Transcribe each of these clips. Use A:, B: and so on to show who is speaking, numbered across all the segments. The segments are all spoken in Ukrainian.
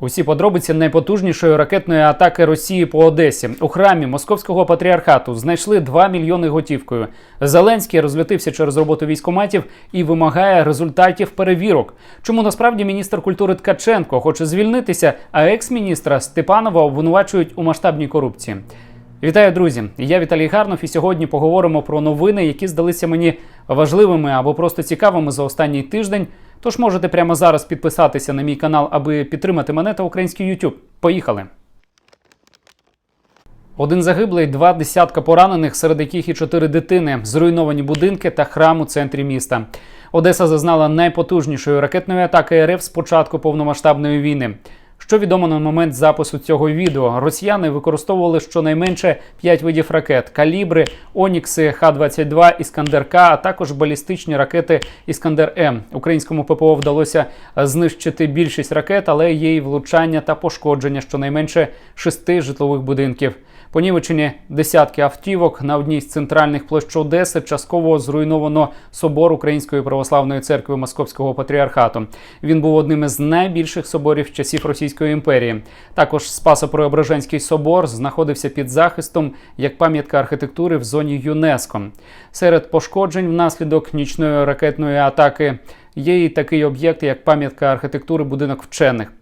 A: Усі подробиці найпотужнішої ракетної атаки Росії по Одесі у храмі Московського патріархату знайшли 2 мільйони готівкою. Зеленський розлютився через роботу військоматів і вимагає результатів перевірок. Чому насправді міністр культури Ткаченко хоче звільнитися, а екс-міністра Степанова обвинувачують у масштабній корупції. Вітаю, друзі! Я Віталій Гарнов, і сьогодні поговоримо про новини, які здалися мені важливими або просто цікавими за останній тиждень. Тож можете прямо зараз підписатися на мій канал, аби підтримати мене та український YouTube. Поїхали! Один загиблий, два десятка поранених, серед яких і чотири дитини, зруйновані будинки та храм у центрі міста. Одеса зазнала найпотужнішої ракетної атаки РФ з початку повномасштабної війни. Що відомо на момент запису цього відео, росіяни використовували щонайменше 5 видів ракет: калібри, Онікси, Х-22, Іскандер К, а також балістичні ракети Іскандер М. Українському ППО вдалося знищити більшість ракет, але є й влучання та пошкодження щонайменше шести житлових будинків. Понівечені десятки автівок на одній з центральних площ Одеси частково зруйновано собор Української православної церкви Московського патріархату. Він був одним із найбільших соборів часів Російської імперії. Також Спасо-Преображенський собор знаходився під захистом як пам'ятка архітектури в зоні ЮНЕСКО. Серед пошкоджень внаслідок нічної ракетної атаки є і такий об'єкт, як пам'ятка архітектури будинок вчених.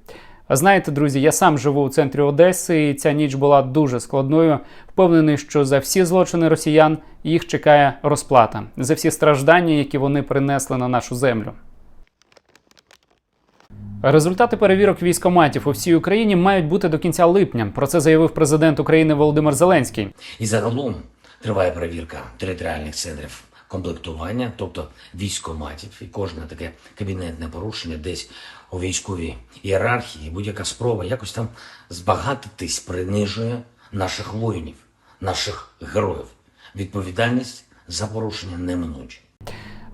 A: Знаєте, друзі, я сам живу у центрі Одеси, і ця ніч була дуже складною. Впевнений, що за всі злочини росіян їх чекає розплата за всі страждання, які вони принесли на нашу землю. Результати перевірок військоматів у всій Україні мають бути до кінця липня. Про це заявив президент України Володимир Зеленський.
B: І загалом триває перевірка територіальних центрів комплектування, тобто військоматів, і кожне таке кабінетне порушення десь у військовій ієрархії, будь-яка спроба якось там збагатитись принижує наших воїнів, наших героїв. Відповідальність за порушення неминуча.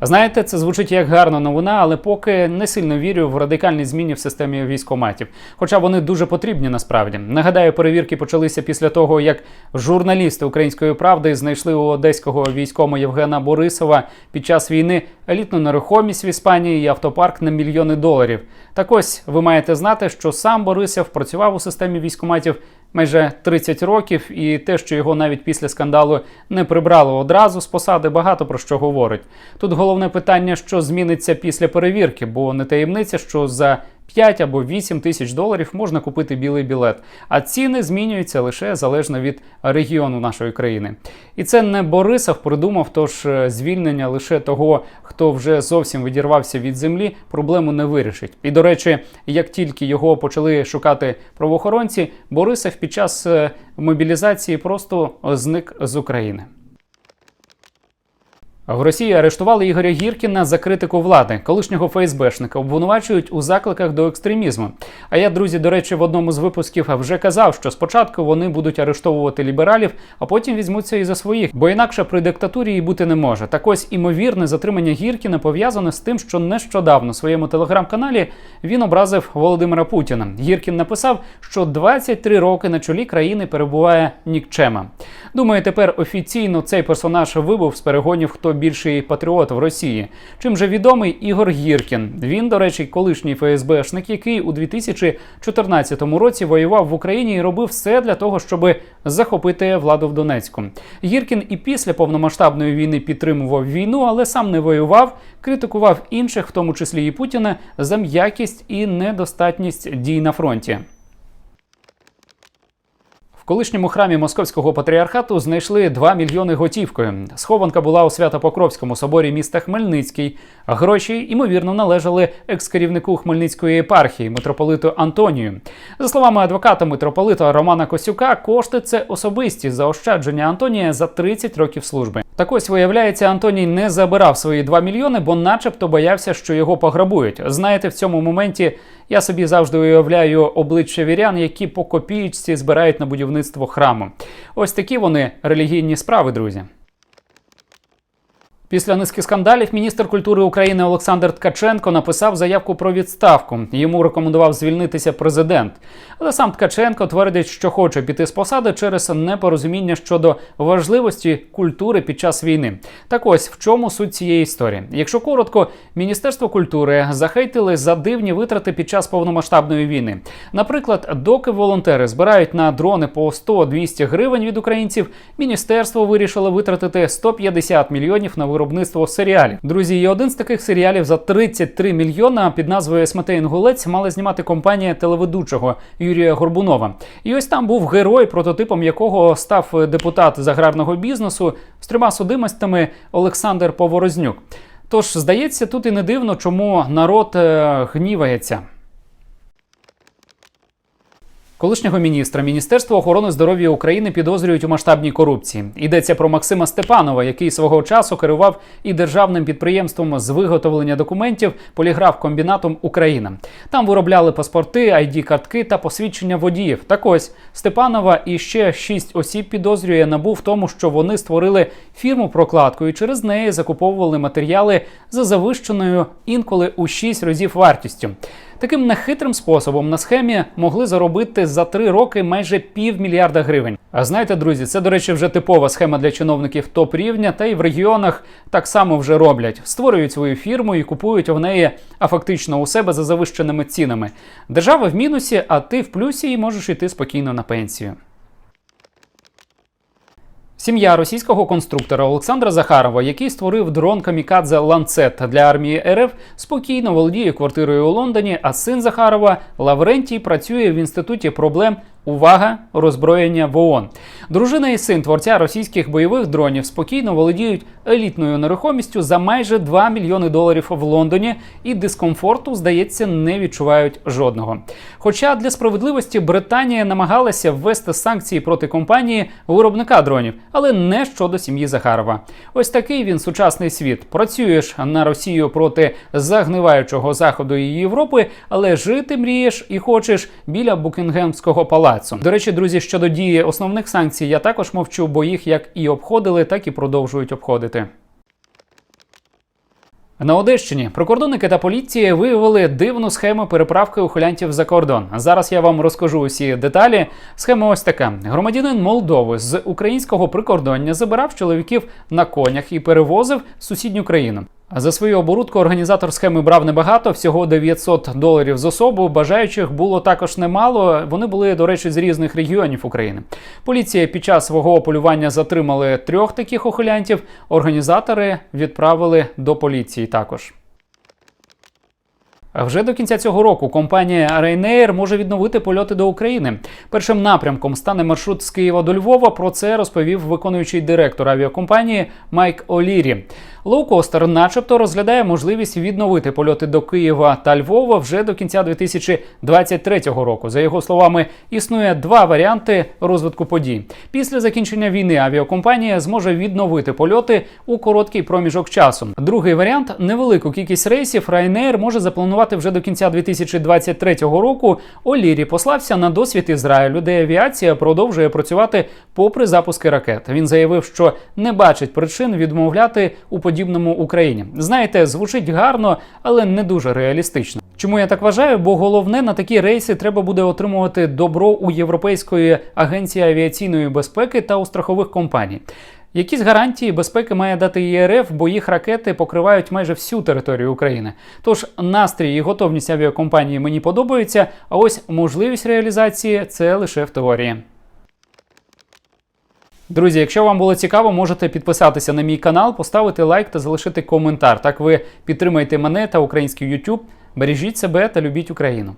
A: Знаєте, це звучить як гарна новина, але поки не сильно вірю в радикальні зміни в системі військоматів. Хоча вони дуже потрібні насправді. Нагадаю, перевірки почалися після того, як журналісти української правди знайшли у одеського військома Євгена Борисова під час війни елітну нерухомість в Іспанії і автопарк на мільйони доларів. Так ось ви маєте знати, що сам Борисов працював у системі військоматів майже 30 років, і те, що його навіть після скандалу не прибрало одразу з посади, багато про що говорить. Тут головне питання, що зміниться після перевірки, бо не таємниця, що за 5 або 8 тисяч доларів можна купити білий білет, а ціни змінюються лише залежно від регіону нашої країни. І це не Борисов придумав, тож е, звільнення лише того, хто вже зовсім відірвався від землі, проблему не вирішить. І до речі, як тільки його почали шукати правоохоронці, Борисов під час е, мобілізації просто зник з України. В Росії арештували Ігоря Гіркіна за критику влади, колишнього ФСБшника, обвинувачують у закликах до екстремізму. А я, друзі, до речі, в одному з випусків вже казав, що спочатку вони будуть арештовувати лібералів, а потім візьмуться і за своїх, бо інакше при диктатурі і бути не може. Так ось імовірне затримання Гіркіна пов'язане з тим, що нещодавно в своєму телеграм-каналі він образив Володимира Путіна. Гіркін написав, що 23 роки на чолі країни перебуває нікчема. Думаю, тепер офіційно цей персонаж вибув з перегонів, хто більший патріот в Росії. Чим же відомий Ігор Гіркін? Він, до речі, колишній ФСБшник, який у 2014 році воював в Україні і робив все для того, щоб захопити владу в Донецьку. Гіркін і після повномасштабної війни підтримував війну, але сам не воював, критикував інших, в тому числі і Путіна, за м'якість і недостатність дій на фронті. В колишньому храмі Московського патріархату знайшли 2 мільйони готівкою. Схованка була у Свято-Покровському соборі міста Хмельницький. Гроші, ймовірно, належали екс-керівнику Хмельницької єпархії митрополиту Антонію. За словами адвоката митрополита Романа Косюка, кошти це особисті заощадження Антонія за 30 років служби. Так ось виявляється, Антоній не забирав свої 2 мільйони, бо, начебто, боявся, що його пограбують. Знаєте, в цьому моменті я собі завжди уявляю обличчя вірян, які по копієчці збирають на будівництво храму. Ось такі вони релігійні справи, друзі. Після низки скандалів міністр культури України Олександр Ткаченко написав заявку про відставку. Йому рекомендував звільнитися президент. Але сам Ткаченко твердить, що хоче піти з посади через непорозуміння щодо важливості культури під час війни. Так ось в чому суть цієї історії. Якщо коротко, міністерство культури захейтили за дивні витрати під час повномасштабної війни. Наприклад, доки волонтери збирають на дрони по 100-200 гривень від українців, міністерство вирішило витратити 150 мільйонів на виробництво серіалів. Друзі, і один з таких серіалів за 33 мільйона під назвою Смете Інгулець мала знімати компанія телеведучого Юрія Горбунова. І ось там був герой, прототипом якого став депутат з аграрного бізнесу з трьома судимостями Олександр Поворознюк. Тож, здається, тут і не дивно, чому народ е, гнівається. Колишнього міністра Міністерства охорони здоров'я України підозрюють у масштабній корупції. Йдеться про Максима Степанова, який свого часу керував і державним підприємством з виготовлення документів поліграф комбінатом Україна. Там виробляли паспорти, id картки та посвідчення водіїв. Так ось Степанова і ще шість осіб підозрює набув в тому, що вони створили фірму прокладку і через неї закуповували матеріали за завищеною інколи у шість разів вартістю. Таким нехитрим способом на схемі могли заробити за три роки майже півмільярда гривень. А знаєте, друзі, це, до речі, вже типова схема для чиновників топ рівня, та й в регіонах так само вже роблять. Створюють свою фірму і купують в неї, а фактично у себе за завищеними цінами. Держава в мінусі, а ти в плюсі і можеш йти спокійно на пенсію. Сім'я російського конструктора Олександра Захарова, який створив дрон Камікадзе Ланцет для армії РФ, спокійно володіє квартирою у Лондоні. А син Захарова Лаврентій працює в інституті проблем. Увага, роззброєння в ООН. Дружина і син творця російських бойових дронів спокійно володіють елітною нерухомістю за майже 2 мільйони доларів в Лондоні і дискомфорту, здається, не відчувають жодного. Хоча для справедливості Британія намагалася ввести санкції проти компанії виробника дронів, але не щодо сім'ї Захарова. Ось такий він сучасний світ. Працюєш на Росію проти загниваючого заходу і Європи, але жити мрієш і хочеш біля Букінгемського палацу. До речі, друзі, щодо дії основних санкцій, я також мовчу, бо їх як і обходили, так і продовжують обходити. На Одещині прикордонники та поліція виявили дивну схему переправки ухилянтів за кордон. Зараз я вам розкажу усі деталі. Схема ось така: громадянин Молдови з українського прикордоння забирав чоловіків на конях і перевозив в сусідню країну. За свою оборудку організатор схеми брав небагато, всього 900 доларів з особу. Бажаючих було також немало. Вони були, до речі, з різних регіонів України. Поліція під час свого полювання затримали трьох таких ухилянтів. Організатори відправили до поліції також. Вже до кінця цього року компанія Ryanair може відновити польоти до України. Першим напрямком стане маршрут з Києва до Львова. Про це розповів виконуючий директор авіакомпанії Майк Олірі. Лоукостер, начебто, розглядає можливість відновити польоти до Києва та Львова вже до кінця 2023 року. За його словами, існує два варіанти розвитку подій. Після закінчення війни авіакомпанія зможе відновити польоти у короткий проміжок часу. Другий варіант невелику кількість рейсів Ryanair може запланувати вже до кінця 2023 року. Олірі послався на досвід Ізраїлю, де авіація продовжує працювати попри запуски ракет. Він заявив, що не бачить причин відмовляти у подібному Україні. Знаєте, звучить гарно, але не дуже реалістично. Чому я так вважаю? Бо головне на такі рейси треба буде отримувати добро у Європейської агенції авіаційної безпеки та у страхових компаній. Якісь гарантії безпеки має дати ЄРФ, бо їх ракети покривають майже всю територію України. Тож настрій і готовність авіакомпанії мені подобаються, а ось можливість реалізації це лише в теорії. Друзі, якщо вам було цікаво, можете підписатися на мій канал, поставити лайк та залишити коментар. Так ви підтримаєте мене та український YouTube. Бережіть себе та любіть Україну.